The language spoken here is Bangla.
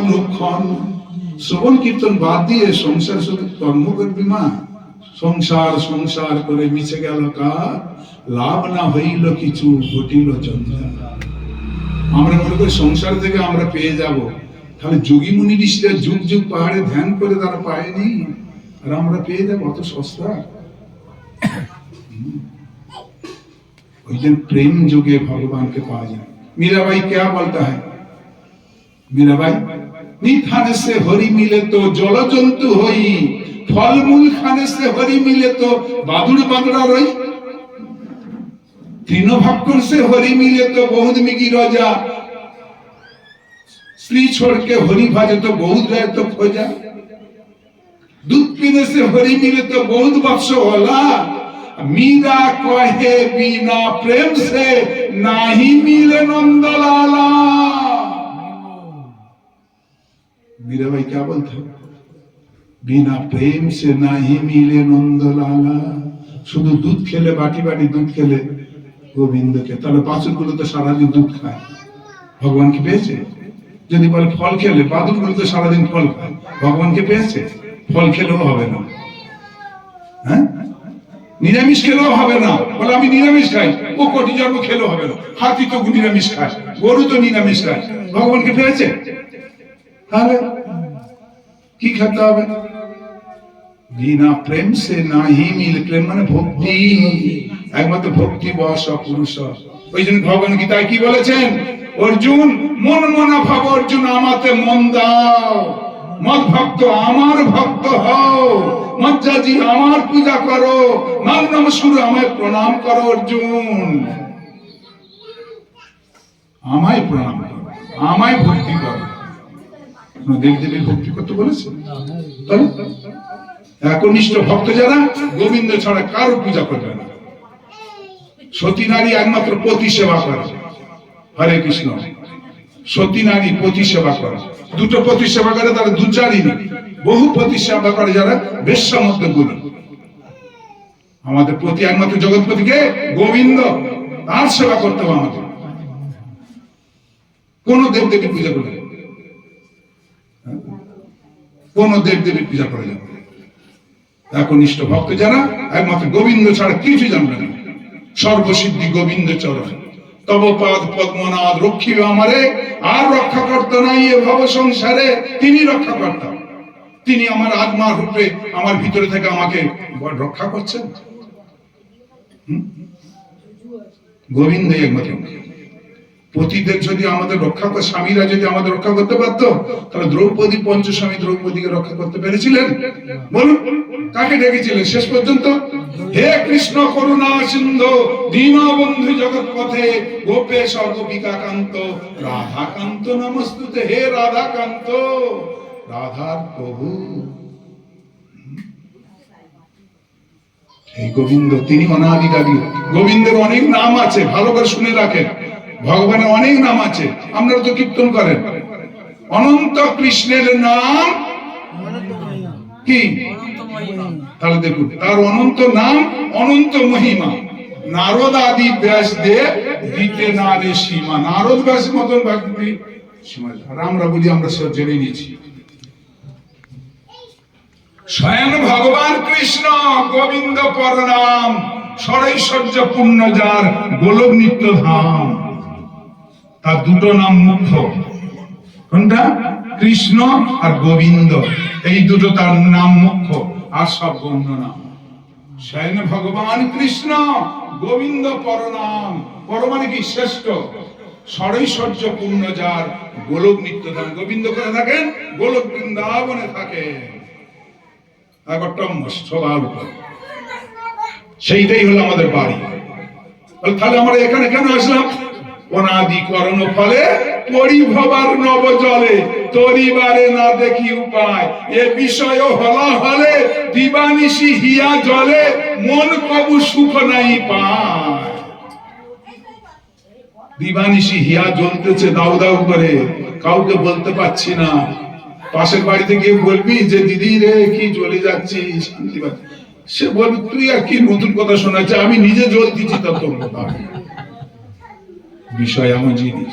অনুক্ষণ শ্রবণ কীর্তন বাদ দিয়ে সংসার শুধু কর্ম করবি মা সংসার সংসার করে মিশে গেল কার লাভ না হইল কিছু ঘটিল জঞ্জাল আমরা মনে করি সংসার থেকে আমরা পেয়ে যাব তাহলে যোগী মুনি ঋষিরা যুগ যুগ পাহাড়ে ধ্যান করে তারা পায়নি আর আমরা পেয়ে যাবো অত সস্তা ওই दिन प्रेम जोगे भगवान के पास जाए मीरा भाई क्या बोलता है মীরাবাই নিত হানেসে হরি মিলে তো জলজন্তু হই, ফলমূল খানেসে হরি মিলে তো বাদুড় বাদুড়া রই। তৃণভক্ষণ সে হরি মিলে তো বহুত মিগি রজা। স্ত্রী ছোড়কে হরি ভাজে তো বহুত রায় তো খোঁজা। দুধ পিনে সে হরি মিলে তো বহুত বাপস হলা মীরা কহে বিনা প্রেম সে, নাহি মিলে নন্দলালা। कहे बिना प्रेम से नहीं मिले नंदलाला मीरा भाई क्या बोलते हो बिना प्रेम से नहीं मिले नंदलाला শুধু দুধ খেলে বাটি বাটি দুধ খেলে গোবিন্দকে তাহলে বাছুর গুলো তো সারাদিন দুধ খায় ভগবানকে পেয়েছে যদি বলে ফল খেলে বাদুর গুলো তো সারাদিন ফল খায় ভগবানকে পেয়েছে ফল খেলেও হবে না হ্যাঁ নিরামিষ খেলেও হবে না বলে আমি নিরামিষ খাই ও কোটি জন্ম খেলেও হবে না হাতি তো নিরামিষ খায় গরু তো নিরামিষ খায় ভগবানকে পেয়েছে তাহলে কি খেতে হবে? বিনা প্রেম সে নাহি মিল প্রেম মানে ভক্তি। একমাত্র ভক্তি বস পুরুষ ওই জন্য ভগবান গীতায় কি বলেছেন? অর্জুন, মন মনা ভাব অর্জুন, আমাতে মন দাও। মদ ভক্ত আমার ভক্ত হও। মজ্জাজি, আমার পূজা করো। নাম নমস্কুর আমায় প্রণাম করো অর্জুন। আমায় প্রণাম করো, আমায় ভক্তি করো। কোনো দেব দেবীর ভক্তি করতে বলেছে? একনিষ্ঠ ভক্ত যারা, গোবিন্দ ছাড়া কারও পূজা করবে না। সতী নারী একমাত্র পতি সেবা করে। হরে কৃষ্ণ। সতী নারী পতি সেবা করে। দুটো পতি সেবা করে তারা দু চারিনি বহু পতি সেবা করে যারা বেশ্যার মধ্যে গুলি আমাদের প্রতি একমাত্র জগৎপতিকে গোবিন্দ। তার সেবা করতে হবে আমাদের। কোন দেব দেবী পূজা করবে। কোন দেব দেবীর পূজা করে যাবে। একনিষ্ঠ ভক্ত যারা, একমাত্র গোবিন্দ ছাড়া কিছু জানবে না। সর্বসিদ্ধি গোবিন্দ চরণ। তব পাদ পদ্মনাথ রক্ষিবে আমারে, আর রক্ষা করতে নাই এ ভব সংসারে, তিনি রক্ষা করতাম তিনি আমার আত্মা রূপে আমার ভিতরে থেকে আমাকে রক্ষা করছেন। হুম? গোবিন্দই একমাত্র। পতিদের যদি আমাদের রক্ষা করে, স্বামীরা যদি আমাদের রক্ষা করতে পারতো তাহলে দ্রৌপদী পঞ্চস্বামী দ্রৌপদীকে রক্ষা করতে পেরেছিলেন? বলুন, কাকে ডেকেছিলেন? শেষ পর্যন্ত? হে কৃষ্ণ করুণা সিন্ধু, দীনবন্ধু জগৎ পথে গোপেশ গোপিকাকান্ত রাধাকান্ত নমস্তুতে, হে রাধাকান্ত, রাধার প্রভু। এই গোবিন্দ, তিনি অনাদিকারী। গোবিন্দের অনেক নাম আছে, ভালো করে শুনে রাখেন। ভগবানের অনেক নাম আছে। আপনারা তো কীর্তন করেন। অনন্ত কৃষ্ণের নাম কি? তাহলে দেখুন, তার অনন্ত নাম অনন্ত মহিমা। নারদ আদি ব্যাস দে দিতে না রে সীমা। নারদ ব্যাস মতন ভক্তি। সীমা, আমরা বলি আমরা সব জেনে নিয়েছি। স্বয়ং ভগবান কৃষ্ণ, গোবিন্দ পরনাম, সরৈশ্বর্য পূর্ণ যার গোলক নিত্য ধাম তার দুটো নাম মুখ্য। কোনটা? কৃষ্ণ আর গোবিন্দ। এই দুটো তার নাম মুখ্য। আর সব গণ্য নাম। স্বয়ং ভগবান কৃষ্ণ, গোবিন্দ পরনাম। পর মানে কি? শ্রেষ্ঠ। সরৈশ্বর্য পূর্ণ যার গোলক নিত্যধাম গোবিন্দ করে থাকেন, গোলক বৃন্দাবনে থাকেন। একবার টম্মস সবার উপর সেইটাই হলো আমাদের বাড়ি। তাহলে আমরা এখানে কেন আসলাম? অনাদি করণ ফলে পরিভবার নব জলে তরিবারে না দেখি উপায়। এ বিষয় হলা হলে দিবানিশি হিয়া জলে, মন কবু সুখ নাই পায়। দিবানিশি হিয়া জ্বলতেছে দাউ দাউ করে। কাউকে বলতে পাচ্ছি না। পাশের বাড়িতে গিয়ে বলবি যে, দিদি রে, কি জ্বলে যাচ্ছি, শান্তি সে বলবি, তুই আর কি নতুন কথা শোনাচ্ছে আমি নিজে জ্বলতেছি, তা তোর কথা বিষয় এমন জিনিস।